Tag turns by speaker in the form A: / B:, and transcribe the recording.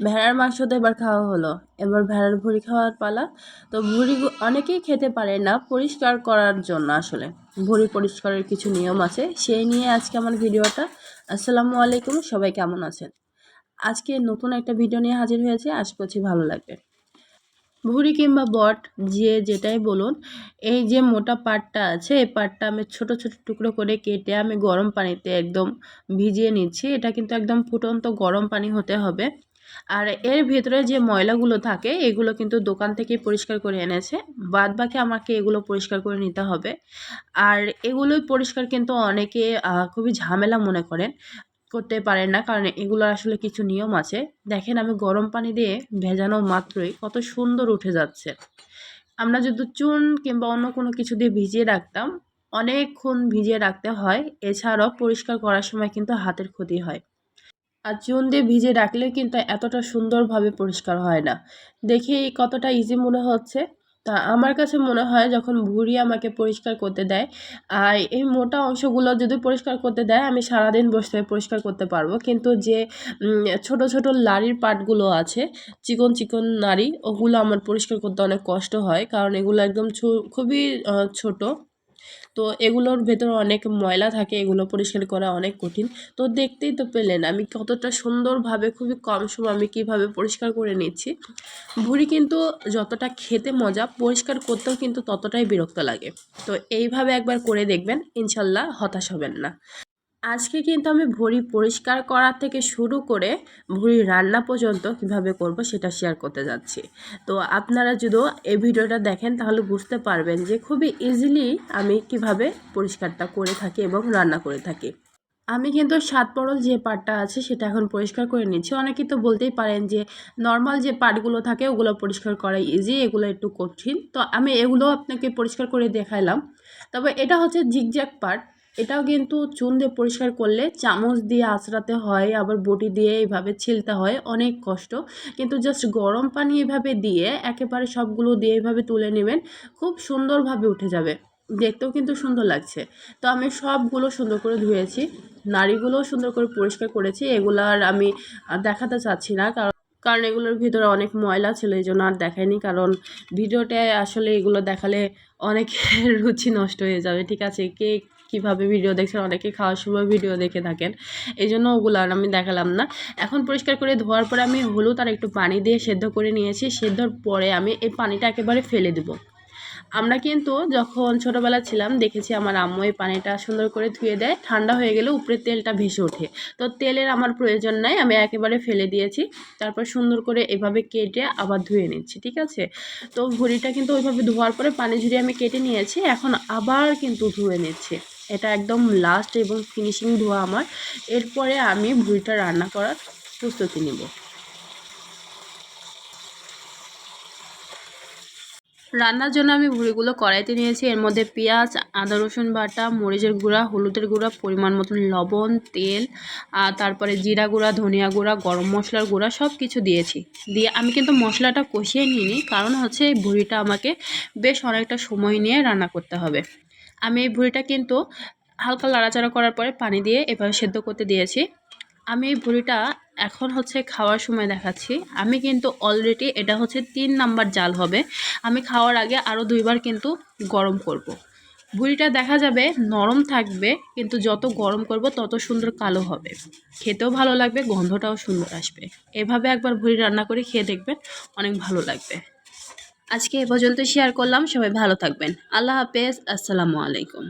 A: ভেড়ার মাংস তো এবার খাওয়া হলো। এবার ভেড়ার ভুড়ি খাওয়ার পালা। তো ভুড়ি অনেকেই খেতে পারে না পরিষ্কার করার জন্য আসলে। ভুড়ি পরিষ্কারের কিছু নিয়ম আছে, সেই নিয়ে আজকে আমার ভিডিওটা। আসসালামু আলাইকুম, সবাই কেমন আছেন? আজকে নতুন একটা ভিডিও নিয়ে হাজির হয়েছে, আশা করছি ভালো লাগবে। ভুড়ি কিংবা বট, যে যেটাই বলুন, এই যে মোটা পাটটা আছে, এই পাটটা আমি ছোট ছোট টুকরো করে কেটে আমি গরম পানিতে একদম ভিজিয়ে নিচ্ছি। এটা কিন্তু একদম ফুটন্ত গরম পানি হতে হবে। আর এর ভেতরে যে ময়লাগুলো থাকে, এগুলো কিন্তু দোকান থেকে পরিষ্কার করে এনেছে। বাদ বাকি আমাকে এগুলো পরিষ্কার করে নিতে হবে। আর এগুলোই পরিষ্কার কিন্তু অনেকে খুবই ঝামেলা মনে করেন, করতে পারেন না। কারণ এগুলোর আসলে কিছু নিয়ম আছে। দেখেন আমি গরম পানি দিয়ে ভেজানো মাত্রই কত সুন্দর উঠে যাচ্ছে। আমরা যদি চুন কিংবা অন্য কোনো কিছু দিয়ে ভিজিয়ে রাখতাম, অনেকক্ষণ ভিজিয়ে রাখতে হয়। এছাড়াও পরিষ্কার করার সময় কিন্তু হাতের ক্ষতি হয়। আর চুন দিয়ে ভিজে রাখলে কিন্তু এতটা সুন্দরভাবে পরিষ্কার হয় না। দেখে কতটা ইজি মনে হচ্ছে? তা আমার কাছে মনে হয় যখন ভুঁড়ি আমাকে পরিষ্কার করতে দেয়, আর এই মোটা অংশগুলো যদি পরিষ্কার করতে দেয়, আমি সারাদিন বসে পরিষ্কার করতে পারব। কিন্তু যে ছোট ছোট লাড়ির পাটগুলো আছে, চিকন চিকন নাড়ি, ওগুলো আমার পরিষ্কার করতে অনেক কষ্ট হয়। কারণ এগুলো একদম খুবই ছোট। তো এগুলোর ভেতরে অনেক ময়লা থাকে, এগুলো পরিষ্কার করা অনেক কঠিন। তো দেখতেই তো পেলেন, আমি কতটা সুন্দরভাবে, খুবই কম সময় আমি কীভাবে পরিষ্কার করে নিচ্ছি। ভুড়ি কিন্তু যতটা খেতে মজা, পরিষ্কার করতেও কিন্তু ততটাই বিরক্ত লাগে। তো এইভাবে একবার করে দেখবেন, ইনশাল্লাহ হতাশ হবেন না। আজকে কিন্তু আমি ভুঁড়ি পরিষ্কার করা থেকে শুরু করে ভুঁড়ি রান্না পর্যন্ত কীভাবে করব সেটা শেয়ার করতে যাচ্ছি। তো আপনারা যদি এই ভিডিওটা দেখেন, তাহলে বুঝতে পারবেন যে খুবই ইজিলি আমি কীভাবে পরিষ্কারটা করে থাকি এবং রান্না করে থাকি। আমি কিন্তু সাত পরল যে পাটটা আছে সেটা এখন পরিষ্কার করে নিচ্ছি। অনেকেই তো বলতেই পারেন যে নর্মাল যে পাটগুলো থাকে ওগুলো পরিষ্কার করা ইজি এগুলো একটু কঠিন। তো আমি এগুলো আপনাকে পরিষ্কার করে দেখাইলাম। তবে এটা হচ্ছে ঝিকঝ্যাক পাট। এটাও কিন্তু চুন দিয়ে পরিষ্কার করলে চামচ দিয়ে আঁচড়াতে হয়, আবার বটি দিয়ে এইভাবে ছিলতে হয়, অনেক কষ্ট। কিন্তু জাস্ট গরম পানি এভাবে দিয়ে একেবারে সবগুলো দিয়ে এইভাবে তুলে নেবেন, খুব সুন্দরভাবে উঠে যাবে। দেখতেও কিন্তু সুন্দর লাগছে। তো আমি সবগুলো সুন্দর করে ধুয়েছি, নাড়িগুলোও সুন্দর করে পরিষ্কার করেছি, এগুলো আর আমি দেখাতে চাচ্ছি না, কারণ কারণ এগুলোর ভিতরে অনেক ময়লা ছিল এই জন্য আর দেখায়নি কারণ ভিডিওতে আসলে এগুলো দেখালে অনেক রুচি নষ্ট হয়ে যাবে, ঠিক আছে? কে কীভাবে ভিডিও দেখছেন, অনেকে খাওয়ার সময় ভিডিও দেখে থাকেন। এই জন্য ওগুলো আর আমি দেখালাম না। এখন পরিষ্কার করে ধোয়ার পরে আমি হলুদ আর একটু পানি দিয়ে সেদ্ধ করে নিয়েছি। সেদ্ধর পরে আমি এই পানিটা একেবারে ফেলে দেবো। আমরা কিন্তু যখন ছোটোবেলা ছিলাম, দেখেছি আমার আম্মু এই পানিটা সুন্দর করে ধুয়ে দেয়। ঠান্ডা হয়ে গেলে উপরে তেলটা ভেসে ওঠে। তো তেলের আমার প্রয়োজন নাই, আমি একেবারে ফেলে দিয়েছি। তারপর সুন্দর করে এভাবে কেটে আবার ধুয়ে নিচ্ছি, ঠিক আছে? তো ভুড়িটা কিন্তু ওইভাবে ধোয়ার পরে পানি ঝুড়ি আমি কেটে নিয়েছি। এখন আবার কিন্তু ধুয়ে নিচ্ছি। এটা একদম লাস্ট এবং ফিনিশিং ধোয়া আমার। এরপরে আমি ভুড়িটা রান্না করার প্রস্তুতি নেব। রান্নার জন্য আমি ভুড়িগুলো কড়াইতে নিয়েছি। এর মধ্যে পেঁয়াজ, আদা, রসুন বাটা, মরিচের গুঁড়া, হলুদের গুঁড়া, পরিমাণ মতন লবণ, তেল, আর তারপরে জিরা গুঁড়া, ধনিয়া গুঁড়া, গরম মশলার গুঁড়া সব কিছু দিয়েছি। দিয়ে আমি কিন্তু মশলাটা কষিয়ে নিইনি, কারণ হচ্ছে এই ভুড়িটা আমাকে বেশ অনেকটা সময় নিয়ে রান্না করতে হবে। আমি এই ভুড়িটা কিন্তু হালকা লাড়াচাড়া করার পরে পানি দিয়ে এভাবে সেদ্ধ করতে দিয়েছি। আমি এই ভুড়িটা এখন হচ্ছে খাওয়ার সময় দেখাচ্ছি। আমি কিন্তু অলরেডি এটা হচ্ছে তিন নাম্বার জাল হবে। আমি খাওয়ার আগে আরও দুইবার কিন্তু গরম করব। ভুড়িটা দেখা যাবে নরম থাকবে, কিন্তু যত গরম করব তত সুন্দর কালো হবে। খেতেও ভালো লাগবে, গন্ধটাও সুন্দর আসবে। এভাবে একবার ভুড়ি রান্না করে খেয়ে দেখবেন, অনেক ভালো লাগবে। আজকে এ পর্যন্ত শেয়ার করলাম। সবাই ভালো থাকবেন। আল্লাহ হাফেজ। আসসালামু আলাইকুম।